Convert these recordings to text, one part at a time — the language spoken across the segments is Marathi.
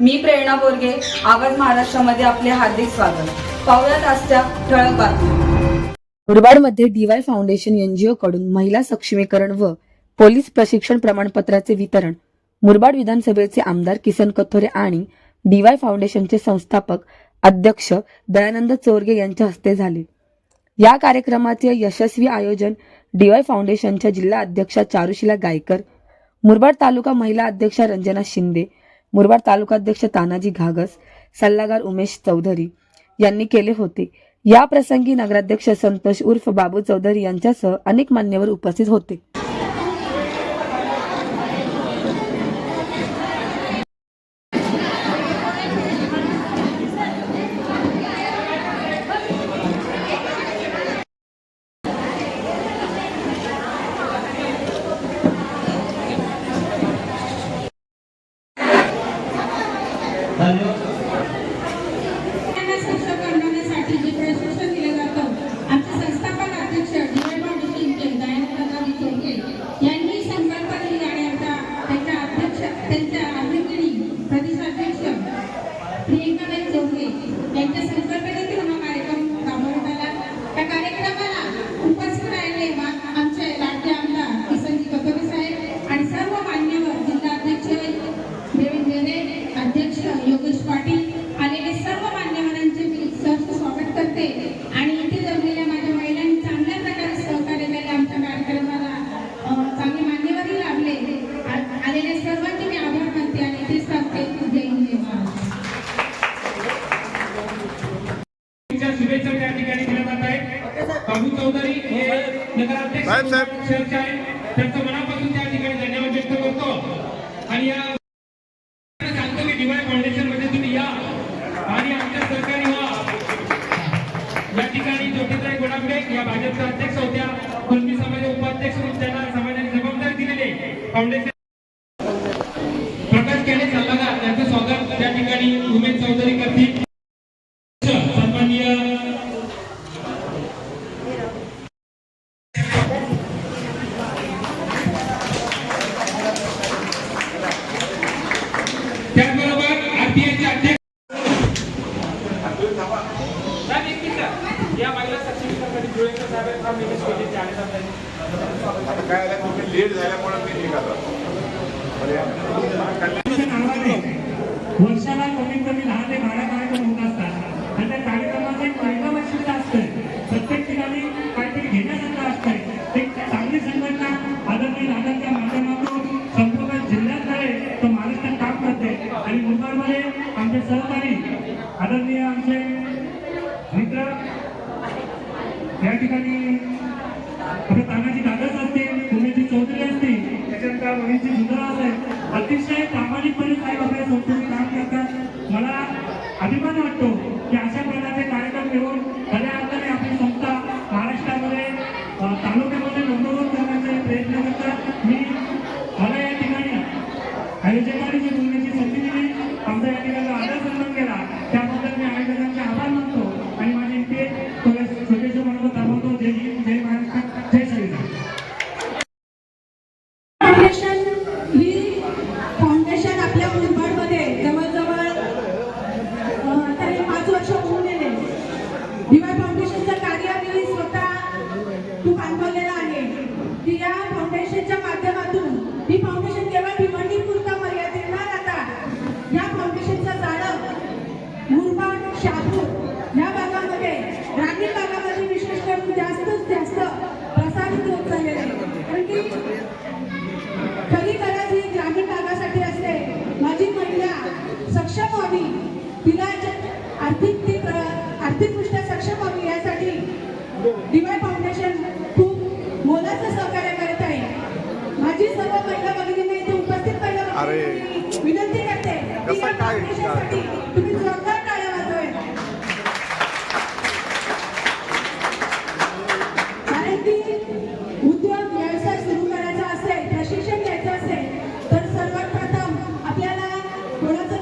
मी प्रेरणा बोरगे आवाज महाराष्ट्रामध्ये आपले हार्दिक स्वागत. पाहुयात आजच्या ठळक बातम्या. मुरबाडमध्ये डीवाय फाउंडेशन एनजीओ कडून महिला सक्षमीकरण व पोलीस प्रशिक्षण प्रमाणपत्राचे वितरण. मुरबाड विधानसभेचे आमदार किसन कथोरे आणि डीवाय फाउंडेशनचे संस्थापक अध्यक्ष दयानंद चोरगे यांच्या हस्ते झाले. या कार्यक्रमाचे यशस्वी आयोजन डीवाय फाउंडेशनच्या जिल्हा अध्यक्षा चारुशिला गायकर मुरबाड तालुका महिला अध्यक्षा रंजना शिंदे मुरबाड तालुकाध्यक्ष तानाजी घागस सल्लागार उमेश चौधरी यांनी केले होते. या प्रसंगी नगराध्यक्ष संतोष उर्फ बाबू चौधरी यांच्यासह अनेक मान्यवर उपस्थित होते. ಶಾಸಕ अध्यक्ष या भाजपच्या अध्यक्ष होत्या. कुलमी समाजाचे उपाध्यक्ष म्हणून त्यांना समाजाने जबाबदारी दिलेली आहे. फाउंडेशन दीड झाल्यामुळे मी निघालो লাগিয়েছি ഇവിടെ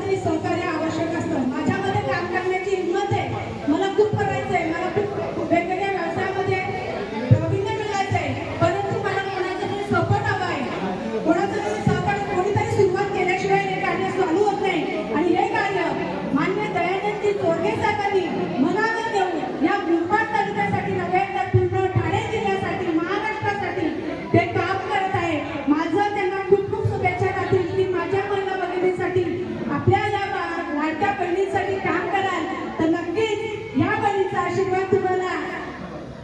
बहिणीसाठी काम कराल तर नक्कीच ह्या बहिणीचा आशीर्वाद तुम्हाला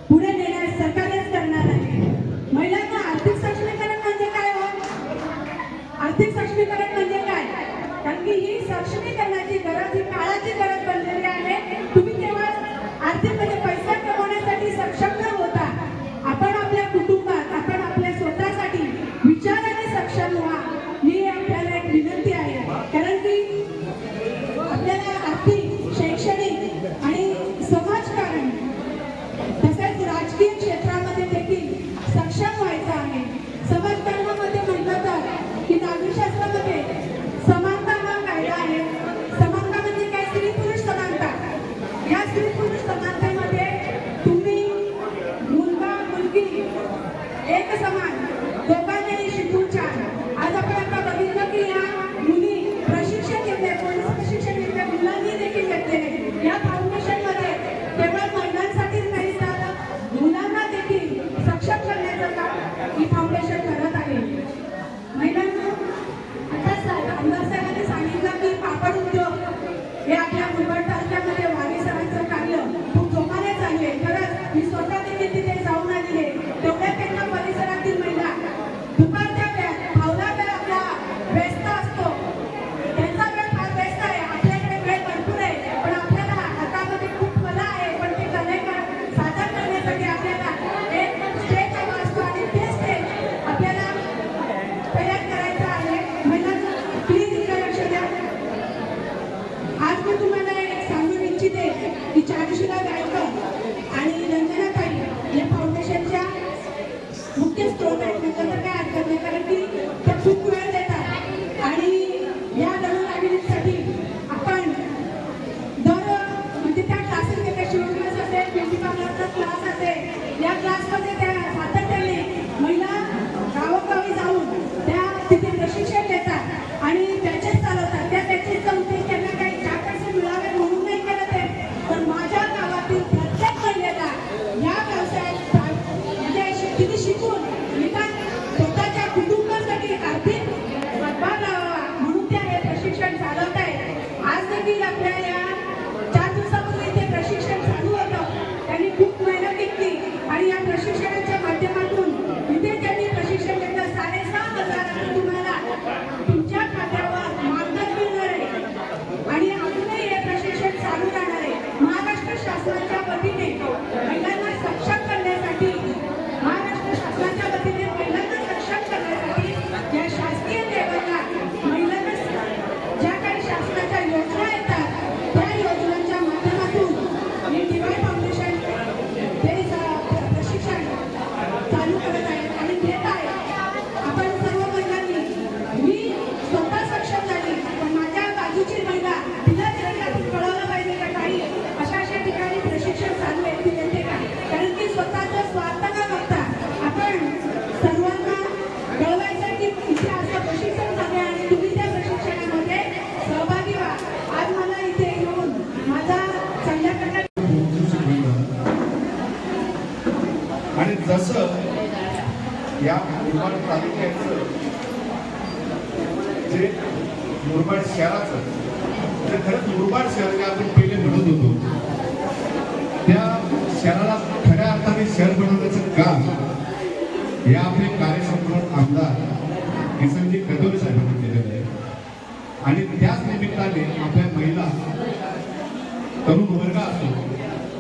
पुढे नेण्यास सरकारच करणार आहे. महिलांना आर्थिक सक्षमीकरण म्हणजे काय हो? आर्थिक सक्षमीकरण म्हणजे काय? कारण की ही सक्षमीकरणाची गरज ही काळाची गरज बनलेली आहे. तुम्ही तेव्हा आर्थिक म्हणजे म्हणजे मुरबाड शहराचं. तर खरंच मुरबाड शहर जे आपण पहिले म्हणत होतो त्या शहराला खऱ्या अर्थाने शहर बनवण्याचं काम या आपले कार्यसंक्रमण आमदार किसनजी कदोरे साहेबांनी केलेलं आहे. आणि त्याच निमित्ताने आपल्या महिला तरुण वर्ग असतो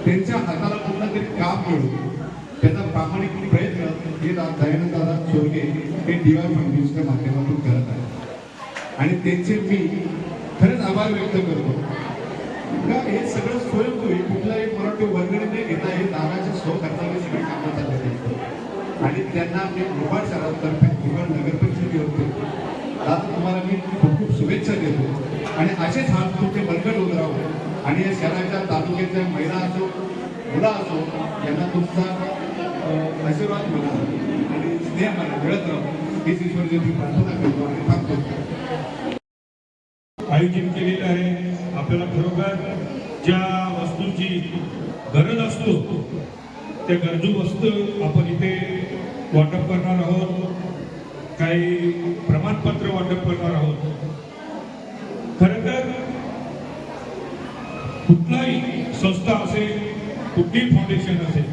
त्यांच्या हाताला कुठलं तरी काम मिळू त्याचा प्रामाणिक प्रयत्न हे दयानंद दादा चोरगे हे डीवाय फंडिंगच्या माध्यमातून आणि त्यांचे मी खरंच आभार व्यक्त करतो. का हे सगळं स्वयंभू कुठलाही मराठी वर्गणी न घेता हे दादाच्या स्वखर्चाने सगळे कामं चालत आहेत आणि त्यांना मी भोपाळ शहरातर्फे भोपाळ नगर होते दादा तुम्हाला मी खूप खूप शुभेच्छा देतो. आणि असेच हात तुमचे बलकट होत राहू आणि या शहराच्या तालुक्याच्या महिला असो मुला असो यांना तुमचा आशीर्वाद म्हणा आणि स्नेह मला मिळत राहू. हीच ईश्वर प्रार्थना करतो आणि आपल्याला खरोखर ज्या वस्तूंची गरज असतो त्या गरजू वस्तू आपण इथे वाटप करणार आहोत. काही प्रमाणपत्र वाटप करणार आहोत. खर तर कुठलाही संस्था असेल कुठलीही फाउंडेशन असेल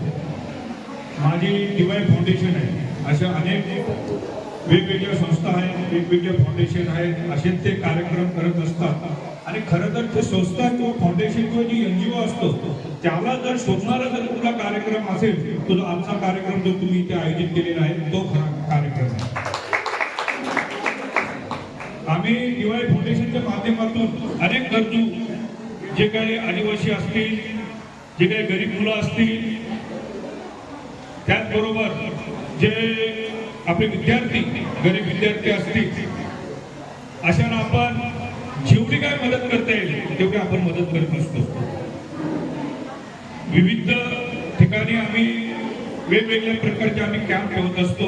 माझी डिवाय फाउंडेशन आहे. अशा अनेक वेगवेगळ्या संस्था आहेत वेगवेगळ्या फाउंडेशन आहेत. असे ते कार्यक्रम करत असतात. आणि खरं तर ते संस्था किंवा फाउंडेशन किंवा जी एनजीओ असतो त्याला जर शोधणारा जर कुठला कार्यक्रम असेल तो जो आमचा कार्यक्रम जो तुम्ही इथे आयोजित केलेला आहे तो खरा कार्यक्रम आहे. आम्ही दिवाळी फाउंडेशनच्या माध्यमातून अनेक गरजू जे काही आदिवासी असतील जे काही गरीब मुलं असतील त्याचबरोबर जे आपले विद्यार्थी गरीब विद्यार्थी असतील अशांना आपण जेवढी काय मदत करता येईल आपण मदत करत असतो विविध ठिकाणी आम्ही वेगवेगळ्या प्रकारचे आम्ही कॅम्प ठेवत असतो.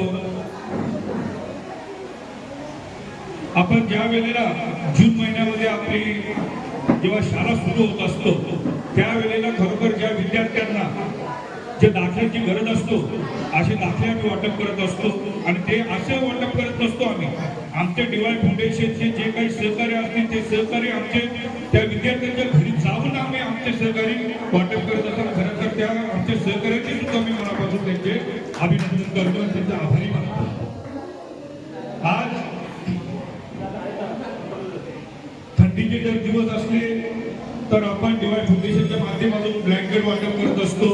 आपण ज्या वेळेला जून महिन्यामध्ये आपली जेव्हा शाळा सुरू होत असतो त्यावेळेला खरोखर ज्या विद्यार्थ्यांना जे दाखल्याची गरज असतो असे दाखले आम्ही वाटप करत असतो आणि ते असे वाटप करत नसतो आम्ही. आमच्या डीवाय फाउंडेशनचे जे काही सहकार्य असतील ते सहकार्य आमचे त्या विद्यार्थ्यांच्या घरी जाऊन आम्ही आमचे सहकारी वाटप करत असताना खरं तर त्या आमच्या सहकार्याचे सुद्धा मी मनापासून त्यांचे अभिनंदन करतो आणि त्यांचा आभारी मानतो. आज थंडीचे जर दिवस असले तर आपण डीवाय फाउंडेशनच्या माध्यमातून ब्लँकेट वाटप करत असतो.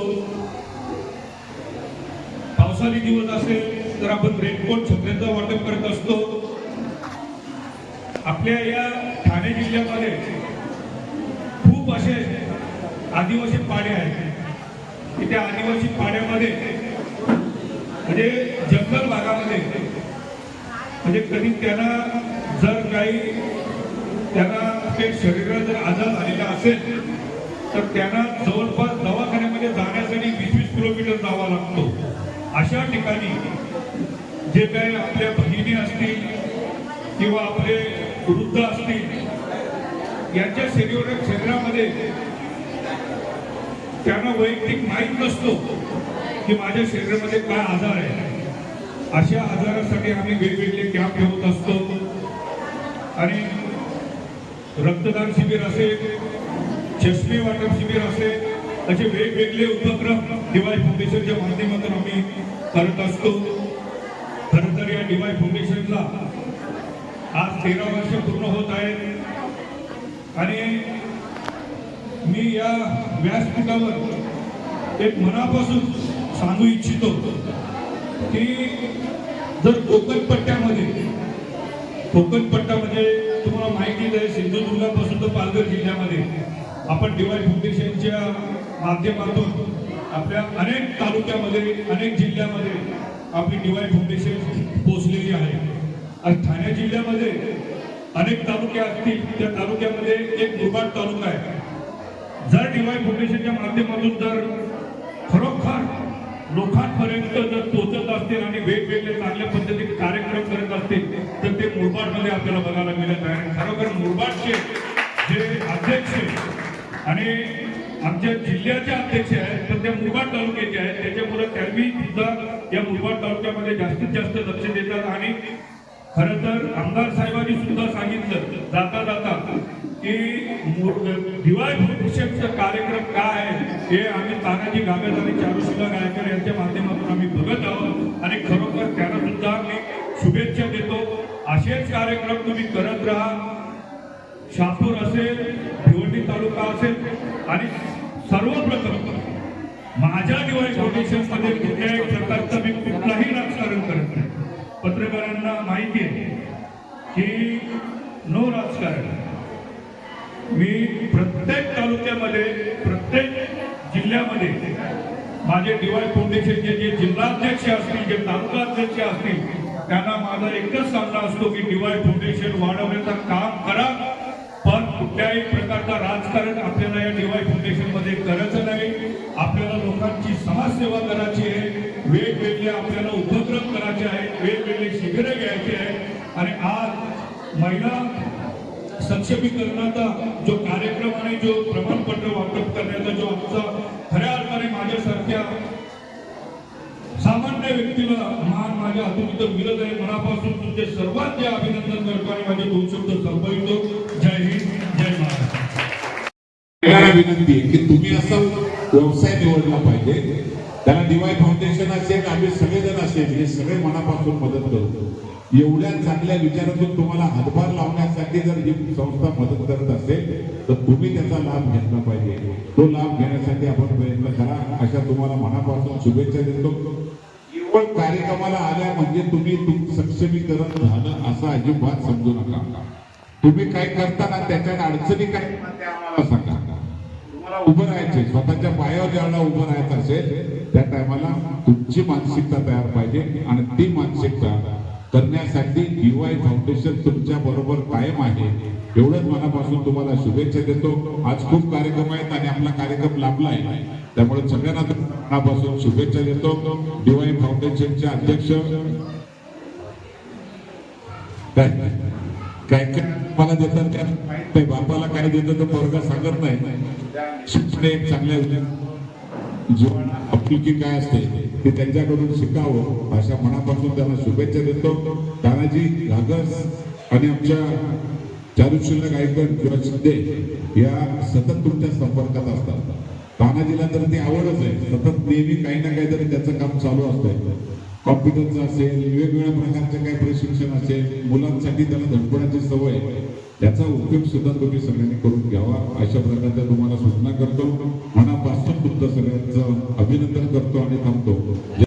पावसाळी दिवस असेल तर आपण रेनकोट छत्र्यांचा वाटप करत असतो. आपल्या या ठाणे जिल्ह्यामध्ये खूप असे आदिवासी पाडे आहेत. की त्या आदिवासी पाड्यामध्ये म्हणजे जंगल भागामध्ये म्हणजे कधी त्यांना जर काही त्यांना ते शरीरात जर आजार झालेला असेल तर त्यांना जवळपास दवाखान्यामध्ये जाण्यासाठी वीस वीस किलोमीटर जावा लागतो. अशा ठिकाणी जे काही आपल्या भगिनी असतील किंवा आपले वृद्ध असतील. यांच्या शरीर शरीरामध्ये त्यांना वैयक्तिक माहीत नसतो की माझ्या शरीरामध्ये काय आजार आहे. अशा आजारासाठी आम्ही वेगवेगळे कॅम्प ठेवत असतो. आणि रक्तदान शिबिर असेल चष्मे वाटप शिबिर असेल असे वेगवेगळे उपक्रम डिवाय फाउंडेशनच्या माध्यमातून आम्ही करत असतो. खरं तर या डिवाय फाउंडेशनला आज तेरा वर्ष पूर्ण होत आहेत. आणि मी या व्यासपीठावर एक मनापासून सांगू इच्छितो की जर कोकणपट्ट्यामध्ये कोकणपट्ट्यामध्ये म्हणजे तुम्हाला माहितीच आहे सिंधुदुर्गापासून तर पालघर जिल्ह्यामध्ये आपण डिवाय फाउंडेशनच्या माध्यमातून आपल्या अनेक तालुक्यामध्ये अनेक जिल्ह्यामध्ये आपली डिवाय फाउंडेशन पोहोचलेली आहे. आणि ठाणे जिल्ह्यामध्ये अनेक तालुके असतील त्या तालुक्यामध्ये एक मुरबाड तालुका आहे. जर डीवाय फाउंडेशनच्या माध्यमातून जर खरोखर लोकांपर्यंत जर पोचत असतील आणि वेगवेगळे चांगल्या पद्धतीने कार्यक्रम करत असतील तर ते मुरबाडमध्ये आपल्याला बघायला मिळत आहे. खरोखर मुरबाडचे जे अध्यक्ष आणि आमच्या जिल्ह्याचे अध्यक्ष आहेत तर त्या मुरबाड तालुक्याचे आहेत. त्याच्यामुळे त्यांनी सुद्धा या मुरबाड तालुक्यामध्ये जास्तीत जास्त लक्ष खरं तर आमदार साहेबांनी सुद्धा सांगितलं जाता जाता की दिवाळी फाउंडेशनचा कार्यक्रम काय आहे हे आम्ही तानाजी गावेत आणि चारुशिला गायकर यांच्या माध्यमातून आम्ही बघत आहोत. आणि खरोखर त्यांना सुद्धा मी शुभेच्छा देतो. असेच कार्यक्रम तुम्ही करत राहा. शापूर असेल भिवंडी तालुका असेल आणि सर्वप्रथम माझ्या दिवाळी फाउंडेशनमध्ये कुठल्याही प्रकारचं मी कुठलाही राजकारण करत नाही. पत्रकारांना माहिती आहे की नो राजकारण. मी प्रत्येक तालुक्यामध्ये प्रत्येक जिल्ह्यामध्ये माझे डीवाय फाउंडेशनचे जे जिल्हाध्यक्ष असतील जे तालुका अध्यक्ष असतील त्यांना माझा एकच सांगणं असतो की डीवाय फाउंडेशन वाढवण्याचं काम करा पण कुठल्याही प्रकारचा राजकारण आपल्याला या डीवाय फाउंडेशनमध्ये करायचं नाही. आपल्याला लोकांची समाजसेवा करायची आहे. वेगवेगळे आपल्याला उपक्रम करायचे आहेत वेगवेगळे शिबिरं घ्यायचे आहेत. आणि आज महिला सक्षमीकरणाचा जो कार्यक्रम आणि जो प्रमाणपत्र वाटप करण्याचा जो आमचा खऱ्या अर्थाने माझ्यासारख्या सामान्य व्यक्तीला मान माझ्या हातून इथं मिळत आहे. मनापासून तुमचे सर्वांचे अभिनंदन करतो आणि माझे दोन शब्द संपवितो. जय हिंद जय महाराष्ट्र. विनंती आहे की तुम्ही असा व्यवसाय निवडला पाहिजे. त्याला डिवाय फाउंडेशन असेल आम्ही सगळेजण असेल हे सगळे मनापासून मदत करतो. एवढ्या चांगल्या विचारातून तुम्हाला हातभार लावण्यासाठी जर ही संस्था मदत करत असेल तर तुम्ही त्याचा लाभ घेतला पाहिजे. तो लाभ घेण्यासाठी आपण प्रयत्न करा. अशा तुम्हाला मनापासून शुभेच्छा देतो. केवळ कार्यक्रमाला आल्या म्हणजे तुम्ही तुम- सक्षमीकरण झालं असं अजिबात समजू नका. तुम्ही काय करताना त्याच्यात अडचणी काय आम्हाला सांगा. तुम्हाला उभं राहायचे स्वतःच्या पायावर ज्यावेळेला उभं राहायचं असेल त्या टायमाला तुमची मानसिकता तयार पाहिजे आणि ती मानसिकता करण्यासाठी डीवाय फाउंडेशन तुमच्या बरोबर कायम आहे. एवढंच मनापासून तुम्हाला शुभेच्छा देतो. आज खूप कार्यक्रम आहेत आणि आपला कार्यक्रम लाभला आहे. त्यामुळे सगळ्यांना मनापासून शुभेच्छा देतो. डीवाय फाउंडेशनचे अध्यक्ष. काय काय मला देतात त्या माहीत नाही बापाला काय देतं तर पोरगा सांगत नाही. शिक्षण एक चांगल्या जीवन आपुलकी काय असते ते त्यांच्याकडून शिकावं अशा मनापासून त्यांना शुभेच्छा देतो. तानाजी घागस आणि आमच्या चारुशिल्ला गायकवाड किंवा शिंदे या सतत तुमच्या संपर्कात असतात. तानाजीला तर ती आवडच आहे. सतत नेहमी काही ना काहीतरी त्याचं काम चालू असतंय. कॉम्प्युटरचं असेल वेगवेगळ्या प्रकारचं काही प्रशिक्षण असेल मुलांसाठी त्यांना धडपडायची सवय त्याचा उपयोग सुद्धा तुम्ही सगळ्यांनी करून घ्यावा. अशा प्रकारच्या तुम्हाला सूचना करतो. मनापासून तुमचं सगळ्यांचं अभिनंदन करतो आणि थांबतो.